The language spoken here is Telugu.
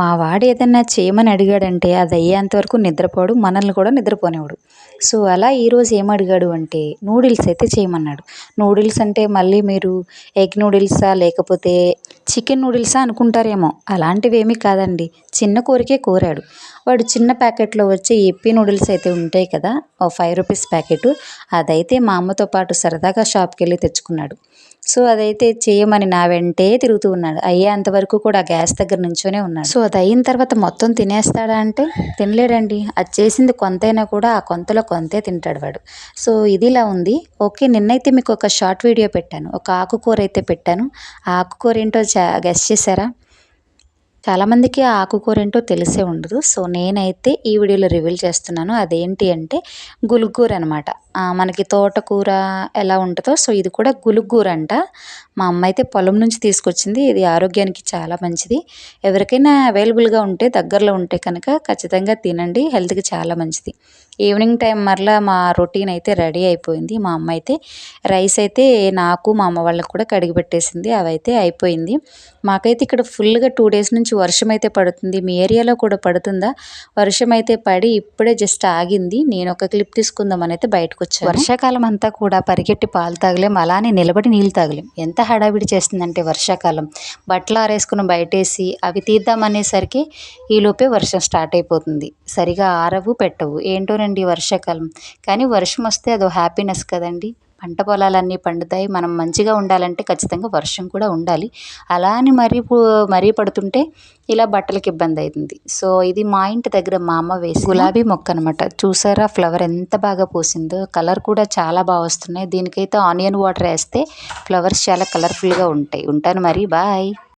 మా వాడు ఏదన్నా చేయమని అడిగాడంటే అది అయ్యేంతవరకు నిద్రపోడు మనల్ని కూడా నిద్రపోనివ్వడు. సో అలా ఈరోజు ఏం అడిగాడు అంటే నూడిల్స్ అయితే చేయమన్నాడు. నూడిల్స్ అంటే మళ్ళీ మీరు ఎగ్ నూడిల్సా లేకపోతే చికెన్ నూడిల్సా అనుకుంటారేమో. అలాంటివి ఏమీ కాదండి. చిన్న కోరికే కోరాడు. వాడు చిన్న ప్యాకెట్లో వచ్చే ఎప్పి నూడిల్స్ అయితే ఉంటాయి కదా ఓ ఫైవ్ రూపీస్ ప్యాకెట్ అదైతే మా అమ్మతో పాటు సరదాగా షాప్కి వెళ్ళి తెచ్చుకున్నాడు. సో అదైతే చేయమని నా వెంటే తిరుగుతూ ఉన్నాడు. అయ్యేంత వరకు కూడా ఆ గ్యాస్ దగ్గర నుంచోనే ఉన్నాడు. సో అది అయిన తర్వాత మొత్తం తినేస్తాడా అంటే తినలేడండి. అది చేసింది కొంతైనా కూడా ఆ కొంతలో కొంతే తింటాడు వాడు. సో ఇది ఇలా ఉంది. ఓకే నిన్నైతే మీకు ఒక షార్ట్ వీడియో పెట్టాను. ఒక ఆకుకూర అయితే పెట్టాను. ఆ ఆకుకూర ఏంటో గెస్ చేశారా? చాలామందికి ఆ ఆకుకూర ఏంటో తెలిసే ఉండదు. సో నేనైతే ఈ వీడియోలో రివీల్ చేస్తున్నాను. అదేంటి అంటే గులుగూర అనమాట మనకి తోటకూర ఎలా ఉంటుందో. సో ఇది కూడా గులుగూర అంట మా అమ్మ అయితే పొలం నుంచి తీసుకొచ్చింది. ఇది ఆరోగ్యానికి చాలా మంచిది. ఎవరికైనా అవైలబుల్గా ఉంటే దగ్గరలో ఉంటే కనుక ఖచ్చితంగా తినండి. హెల్త్కి చాలా మంచిది. ఈవినింగ్ టైం మరలా మా రొటీన్ అయితే రెడీ అయిపోయింది. మా అమ్మ అయితే రైస్ అయితే నాకు మా అమ్మ వాళ్ళకి కూడా కడిగి పెట్టేసింది. అవైతే అయిపోయింది. మాకైతే ఇక్కడ ఫుల్గా టూ డేస్ నుంచి వర్షం అయితే పడుతుంది. మీ ఏరియాలో కూడా పడుతుందా? వర్షం అయితే పడి ఇప్పుడే జస్ట్ ఆగింది. నేను ఒక క్లిప్ తీసుకుందామని అయితే బయటకు తీసుకొచ్చాను వర్షాకాలం అంతా కూడా పరిగెట్టి పాలు తాగలేం అలానే నిలబడి నీళ్ళు తాగలేం. ఎంత హడావిడి చేస్తుందంటే వర్షాకాలం. బట్టలు ఆరేసుకుని బయటేసి అవి తీద్దామనేసరికి ఈలోపే వర్షం స్టార్ట్ అయిపోతుంది. సరిగా ఆరవు పెట్టవు. ఏంటోనండి వర్షాకాలం? కానీ వర్షం వస్తే అదో హ్యాపీనెస్ కదండి. పంట పొలాలన్నీ పండుతాయి. మనం మంచిగా ఉండాలంటే ఖచ్చితంగా వర్షం కూడా ఉండాలి. అలా అని మరీ మరీ పడుతుంటే ఇలా బట్టలకి ఇబ్బంది అవుతుంది సో ఇది మా ఇంటి దగ్గర మా అమ్మ వేసి గులాబీ మొక్క అనమాట చూసారా? ఫ్లవర్ ఎంత బాగా పూసిందో. కలర్ కూడా చాలా బాగా వస్తున్నాయి. దీనికైతే ఆనియన్ వాటర్ వేస్తే ఫ్లవర్స్ చాలా కలర్ఫుల్గా ఉంటాయి. ఉంటాను మరి. బాయ్.